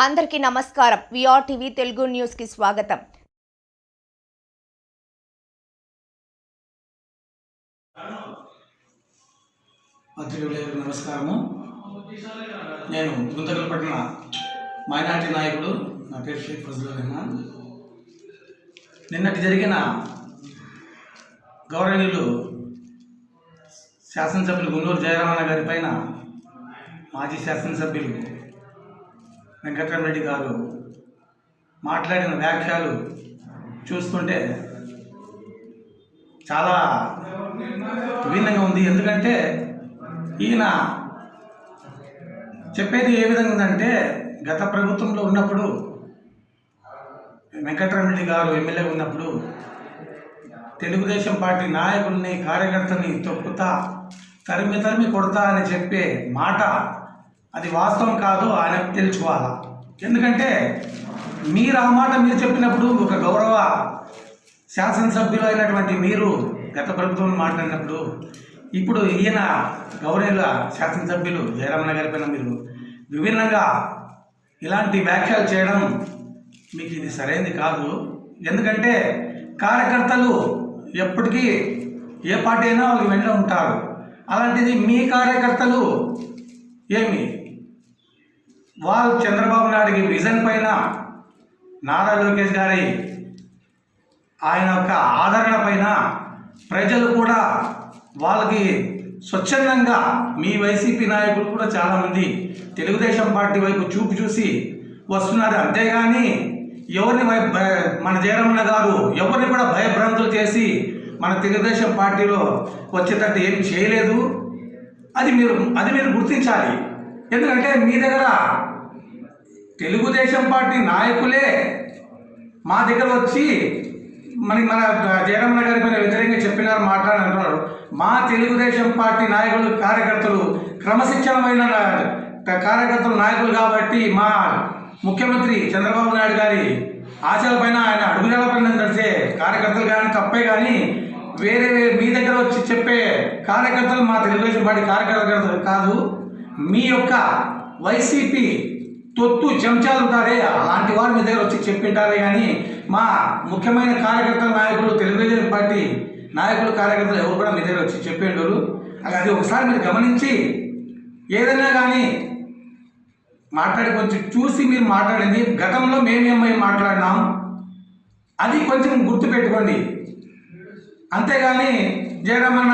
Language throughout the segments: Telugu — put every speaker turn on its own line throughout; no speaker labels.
అందరికీ నమస్కారం. విఆర్ టీవీ తెలుగు న్యూస్కి స్వాగతం.
మంత్రులకు నమస్కారము. నేను గుంతకల్పట్న మైనార్టీ నాయకుడు. నా పేరు షేక్ ఫజల్ రెహమాన్. నిన్నటి జరిగిన గౌరవనీయులు శాసనసభ్యులు గుండూరు జయరామన్న గారి పైన మాజీ శాసనసభ్యులు వెంకటరమరెడ్డి గారు మాట్లాడిన వ్యాఖ్యలు చూస్తుంటే చాలా భిన్నంగా ఉంది. ఎందుకంటే ఈయన చెప్పేది ఏ విధంగా ఉందంటే గత ప్రభుత్వంలో ఉన్నప్పుడు వెంకటరమరెడ్డి గారు ఎమ్మెల్యే ఉన్నప్పుడు తెలుగుదేశం పార్టీ నాయకుల్ని కార్యకర్తని తొక్కుతా తరిమి తరిమి కొడతా అని చెప్పే మాట అది వాస్తవం కాదు ఆయన తెలుసుకోవాలా? ఎందుకంటే మీరు ఆ మాట మీరు చెప్పినప్పుడు ఒక గౌరవ శాసనసభ్యులు అయినటువంటి మీరు గత ప్రభుత్వం మాట్లాడినప్పుడు ఇప్పుడు ఈయన గౌరవ శాసనసభ్యులు జయరామన్న గారి పైన మీరు విభిన్నంగా ఇలాంటి వ్యాఖ్యలు చేయడం మీకు ఇది సరైనది కాదు. ఎందుకంటే కార్యకర్తలు ఎప్పటికీ ఏ పార్టీ అయినా వాళ్ళు వెంట ఉంటారు. అలాంటిది మీ కార్యకర్తలు ఏమి? వాళ్ళు చంద్రబాబు నాయుడికి విజన్ పైన నారా లోకేష్ గారి ఆయన యొక్క ఆదరణ పైన ప్రజలు కూడా వాళ్ళకి స్వచ్ఛందంగా మీ వైసీపీ నాయకులు కూడా చాలామంది తెలుగుదేశం పార్టీ వైపు చూపు చూసి వస్తున్నారు. అంతేగాని ఎవరిని భయ- మన జయరమణ గారు ఎవరిని కూడా భయభ్రాంతులు చేసి మన తెలుగుదేశం పార్టీలో వచ్చేటట్టు ఏం చేయలేదు. అది మీరు అది మీరు గుర్తించాలి. ఎందుకంటే మీ దగ్గర తెలుగుదేశం పార్టీ నాయకులే మా దగ్గర వచ్చి మనకి మన జయరమణ గారి పైన వ్యతిరేకంగా చెప్పినారు మాట్లాడి అంటున్నారు. మా తెలుగుదేశం పార్టీ నాయకులు కార్యకర్తలు క్రమశిక్షణమైన కార్యకర్తలు నాయకులు కాబట్టి మా ముఖ్యమంత్రి చంద్రబాబు నాయుడు గారి ఆశలపైన ఆయన అడుగుజాలపైన నడిచే కార్యకర్తలు కానీ తప్పే కానీ వేరే మీ దగ్గర వచ్చి చెప్పే కార్యకర్తలు మా తెలుగుదేశం పార్టీ కార్యకర్తలు కాదు. మీ యొక్క వైసీపీ తొత్తు చెంచాలు ఉంటారే అలాంటి వారు మీ దగ్గర వచ్చి చెప్పింటారే కానీ మా ముఖ్యమైన కార్యకర్తల నాయకులు తెలుగుదేశం పార్టీ నాయకులు కార్యకర్తలు ఎవరు కూడా మీ దగ్గర వచ్చి చెప్పేటోరు అది ఒకసారి మీరు గమనించి ఏదైనా కానీ మాట్లాడి కొంచెం చూసి మీరు మాట్లాడింది గతంలో మేమేమై మాట్లాడినాం? అది కొంచెం గుర్తుపెట్టుకోండి. అంతేగాని జగన్మన్న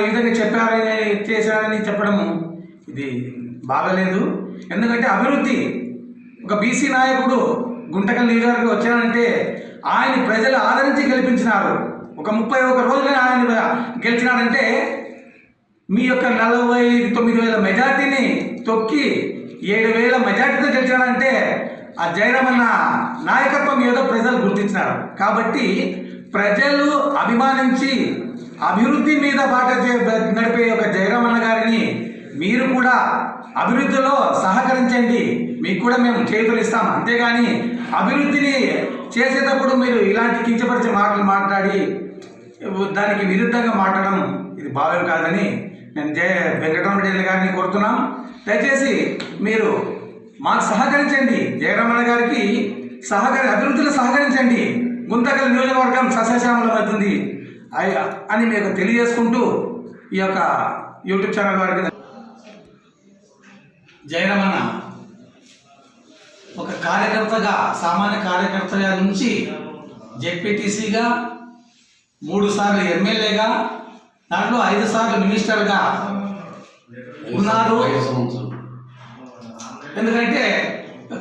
ఈ చెప్పారని చేశారని చెప్పడం ఇది బాగలేదు. ఎందుకంటే అభివృద్ధి ఒక బీసీ నాయకుడు గుంటకల్ నియోజకవర్గం వచ్చానంటే ఆయన ప్రజలు ఆదరించి గెలిపించినారు. ఒక ముప్పై ఒక రోజులే ఆయన గెలిచినారంటే మీ యొక్క నలభై తొమ్మిది వేల మెజార్టీని తొక్కి ఏడు వేల మెజార్టీతో గెలిచాడంటే ఆ జయరామన్న నాయకత్వం ఏదో ప్రజలు గుర్తించినారు. కాబట్టి ప్రజలు అభిమానించి అభివృద్ధి మీద బాట నడిపే ఒక జయరామన్న గారిని మీరు కూడా అభివృద్ధిలో సహకరించండి. మీకు కూడా మేము చేతులు ఇస్తాం. అంతేగాని అభివృద్ధిని చేసేటప్పుడు మీరు ఇలాంటి కించపరిచే మాటలు మాట్లాడి దానికి విరుద్ధంగా మాట్లాడడం ఇది భావ్యం కాదని నేను జయ వెంకటరమణ గారిని కోరుతున్నాం. దయచేసి మీరు మాకు సహకరించండి. జయరమణ గారికి సహకరి అభివృద్ధిలో సహకరించండి. గుంతకల్ నియోజకవర్గం సస్యశ్యామలం అవుతుంది అని మీకు తెలియజేసుకుంటూ ఈ యొక్క యూట్యూబ్ ఛానల్ వారికి జయరమణ ఒక కార్యకర్తగా సామాన్య కార్యకర్తగా నుంచి జెడ్పీటీసీగా మూడు సార్లు ఎమ్మెల్యేగా దాంట్లో ఐదు సార్లు మినిస్టర్గా ఉన్నారు. ఎందుకంటే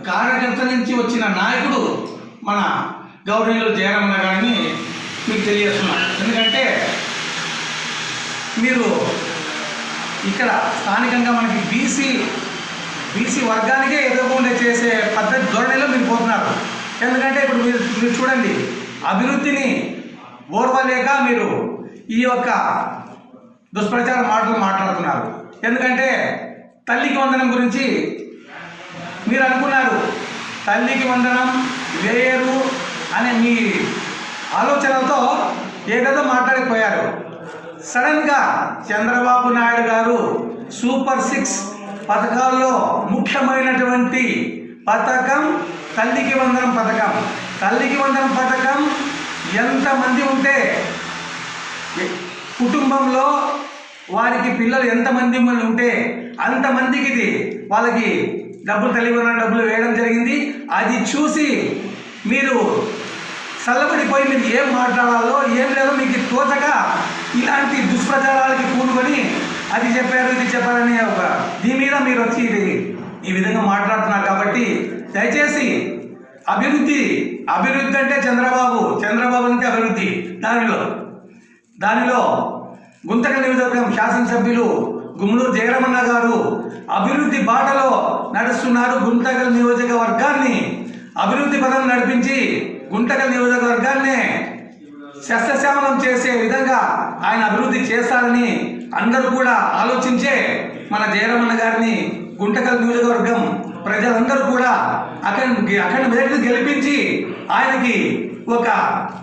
కార్యకర్త నుంచి వచ్చిన నాయకుడు మన గౌరవనీయులు జయరమణ గారిని మీకు తెలియజేస్తున్నాను ఎందుకంటే మీరు ఇక్కడ స్థానికంగా మనకి బీసీ బీసీ వర్గానికే ఎదగకుండా చేసే పద్ధతి ధోరణిలో మీరు పోతున్నారు. ఎందుకంటే ఇప్పుడు మీరు మీరు చూడండి అభివృద్ధిని ఓర్వలేక మీరు ఈ యొక్క దుష్ప్రచార మాటలు మాట్లాడుతున్నారు. ఎందుకంటే తల్లికి వందనం గురించి మీరు అనుకున్నారు. తల్లికి వందనం వేయరు అనే మీ ఆలోచనలతో ఏదేదో మాట్లాడిపోయారు. సడన్గా చంద్రబాబు నాయుడు గారు సూపర్ సిక్స్ పథకాల్లో ముఖ్యమైనటువంటి పథకం తల్లికి వందనం పథకం. తల్లికి వందనం పథకం ఎంతమంది ఉంటే కుటుంబంలో వారికి పిల్లలు ఎంతమంది ఉంటే అంతమందికి ఇది వాళ్ళకి డబ్బులు తల్లి వందనం డబ్బులు వేయడం జరిగింది. అది చూసి మీరు చల్లబడిపోయి మీరు ఏం మాట్లాడాలో ఏం లేదో మీకు తోచక ఇలాంటి దుష్ప్రచారాలకి కూడుకొని అది చెప్పారు ఇది చెప్పారని ఒక మీరు వచ్చి ఇది ఈ విధంగా మాట్లాడుతున్నారు కాబట్టి దయచేసి అభివృద్ధి అభివృద్ధి అంటే చంద్రబాబు చంద్రబాబు అంటే అభివృద్ధి. దానిలో దానిలో గుంతక నియోజకవర్గం శాసనసభ్యులు గుమ్మలూరు జయరమణ గారు అభివృద్ధి బాటలో నడుస్తున్నారు గుంతకల్ నియోజకవర్గాన్ని. అభివృద్ధి పదం నడిపించి గుంటకల్ నియోజకవర్గాన్ని శస్యశ్యామలం చేసే విధంగా ఆయన అభివృద్ధి చేస్తారని అందరూ కూడా ఆలోచించే మన జయరమణ గారిని గుంటకల్ నియోజకవర్గం ప్రజలందరూ కూడా అక్కడ అక్కడ మొదటి గెలిపించి ఆయనకి ఒక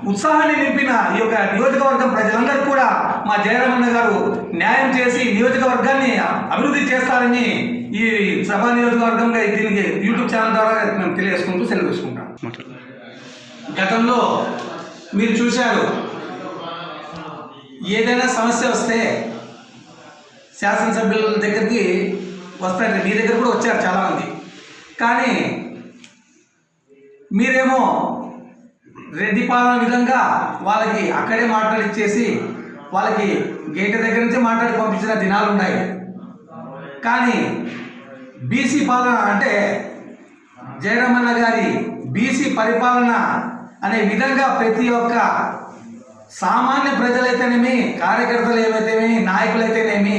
ఉత్సాహాన్ని నింపిన ఈ యొక్క నియోజకవర్గం ప్రజలందరూ కూడా మా జయరమణ గారు న్యాయం చేసి నియోజకవర్గాన్ని అభివృద్ధి చేస్తారని ఈ సభా నియోజకవర్గంగా దీనికి యూట్యూబ్ ఛానల్ ద్వారా మేము తెలియజేసుకుంటూ సెలవు గతంలో మీరు చూశారు ఏదైనా సమస్య వస్తే శాసనసభ్యుల దగ్గరికి వస్తారు మీ దగ్గర కూడా వచ్చారు చాలామంది. కానీ మీరేమో రెడ్డి పాలన విధంగా వాళ్ళకి అక్కడే మాట్లాడిచ్చేసి వాళ్ళకి గేట్ దగ్గర నుంచి మాట్లాడి పంపించిన దినాలు ఉన్నాయి. కానీ బీసీ పాలన అంటే జయరామన్న గారి బీసీ పరిపాలన అనే విధంగా ప్రతి ఒక్క సామాన్య ప్రజలైతేనేమి కార్యకర్తలు ఏమైతేనేమి నాయకులైతేనేమి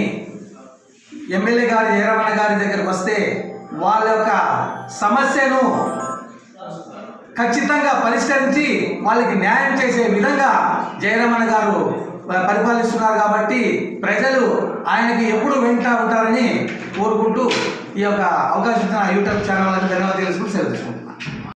ఎమ్మెల్యే గారి జయరమణ గారి దగ్గరకు వస్తే వాళ్ళ యొక్క సమస్యను ఖచ్చితంగా పరిష్కరించి వాళ్ళకి న్యాయం చేసే విధంగా జయరమణ గారు పరిపాలిస్తున్నారు కాబట్టి ప్రజలు ఆయనకి ఎప్పుడు వెంటా ఉంటారని కోరుకుంటూ ఈ యొక్క అవకాశం ఇచ్చిన యూట్యూబ్ ఛానల్ ధన్యవాదాలు తెలుసుకుంటూ సెలవు